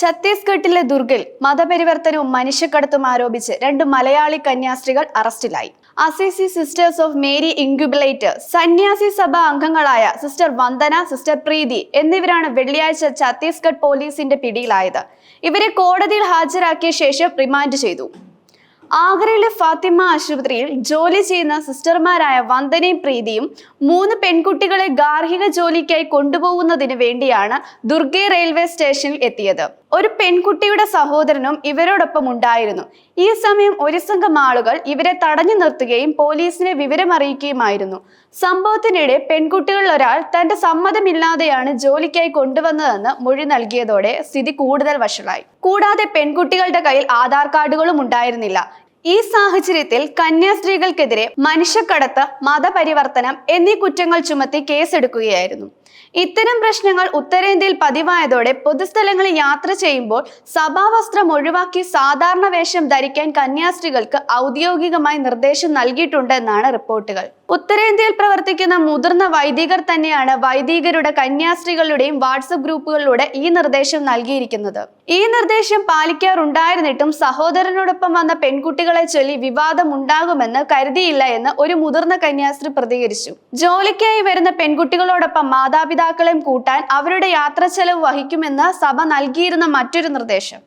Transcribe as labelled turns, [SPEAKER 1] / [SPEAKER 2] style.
[SPEAKER 1] ഛത്തീസ്ഗഡിലെ ദുർഗിൽ മതപരിവർത്തനവും മനുഷ്യക്കടത്തും ആരോപിച്ച് രണ്ട് മലയാളി കന്യാസ്ത്രീകൾ അറസ്റ്റിലായി. അസിസി സിസ്റ്റേഴ്സ് ഓഫ് മേരി ഇൻക്യുബിലേറ്റർ സന്യാസി സഭ അംഗങ്ങളായ സിസ്റ്റർ വന്ദന സിസ്റ്റർ പ്രീതി എന്നിവരാണ് വെള്ളിയാഴ്ച ഛത്തീസ്ഗഡ് പോലീസിന്റെ പിടിയിലായത്. ഇവരെ കോടതിയിൽ ഹാജരാക്കിയ ശേഷം റിമാൻഡ് ചെയ്തു. ആഗ്രയിലെ ഫാത്തിമ ആശുപത്രിയിൽ ജോലി ചെയ്യുന്ന സിസ്റ്റർമാരായ വന്ദനയും പ്രീതിയും മൂന്ന് പെൺകുട്ടികളെ ഗാർഹിക ജോലിക്കായി കൊണ്ടുപോകുന്നതിന് വേണ്ടിയാണ് ദുർഗെ റെയിൽവേ സ്റ്റേഷനിൽ എത്തിയത്. ഒരു പെൺകുട്ടിയുടെ സഹോദരനും ഇവരോടൊപ്പം ഉണ്ടായിരുന്നു. ഈ സമയം ഒരു സംഘം ആളുകൾ ഇവരെ തടഞ്ഞു നിർത്തുകയും പോലീസിനെ വിവരമറിയിക്കുകയുമായിരുന്നു. സംഭവത്തിനിടെ പെൺകുട്ടികളിൽ ഒരാൾ തന്റെ സമ്മതമില്ലാതെയാണ് ജോലിക്കായി കൊണ്ടുവന്നതെന്ന് മൊഴി നൽകിയതോടെ സ്ഥിതി കൂടുതൽ വഷളായി. കൂടാതെ പെൺകുട്ടികളുടെ കയ്യിൽ ആധാർ കാർഡുകളും ഉണ്ടായിരുന്നില്ല. ഈ സാഹചര്യത്തിൽ കന്യാസ്ത്രീകൾക്കെതിരെ മനുഷ്യക്കടത്ത് മതപരിവർത്തനം എന്നീ കുറ്റങ്ങൾ ചുമത്തി കേസെടുക്കുകയായിരുന്നു. ഇത്തരം പ്രശ്നങ്ങൾ ഉത്തരേന്ത്യയിൽ പതിവായതോടെ പൊതുസ്ഥലങ്ങളിൽ യാത്ര ചെയ്യുമ്പോൾ സഭാവസ്ത്രം ഒഴിവാക്കി സാധാരണ വേഷം ധരിക്കാൻ കന്യാസ്ത്രീകൾക്ക് ഔദ്യോഗികമായി നിർദ്ദേശം നൽകിയിട്ടുണ്ട് എന്നാണ് റിപ്പോർട്ടുകൾ. ഉത്തരേന്ത്യയിൽ പ്രവർത്തിക്കുന്ന മുതിർന്ന വൈദികർ തന്നെയാണ് വൈദികരുടെ കന്യാസ്ത്രീകളുടെയും വാട്സപ്പ് ഗ്രൂപ്പുകളിലൂടെ ഈ നിർദ്ദേശം നൽകിയിരിക്കുന്നത്. ഈ നിർദ്ദേശം പാലിക്കാറുണ്ടായിരുന്നിട്ടും സഹോദരനോടൊപ്പം വന്ന പെൺകുട്ടികളെ ചൊല്ലി വിവാദം ഉണ്ടാകുമെന്ന് കരുതിയില്ല എന്ന് ഒരു മുതിർന്ന കന്യാസ്ത്രീ പ്രതികരിച്ചു. ജോലിക്കായി വരുന്ന പെൺകുട്ടികളോടൊപ്പം മാതാപിതാക്കളെയും കൂട്ടാൻ അവരുടെ യാത്ര ചെലവ് വഹിക്കുമെന്ന് സഭ നൽകിയിരുന്ന മറ്റൊരു നിർദ്ദേശം.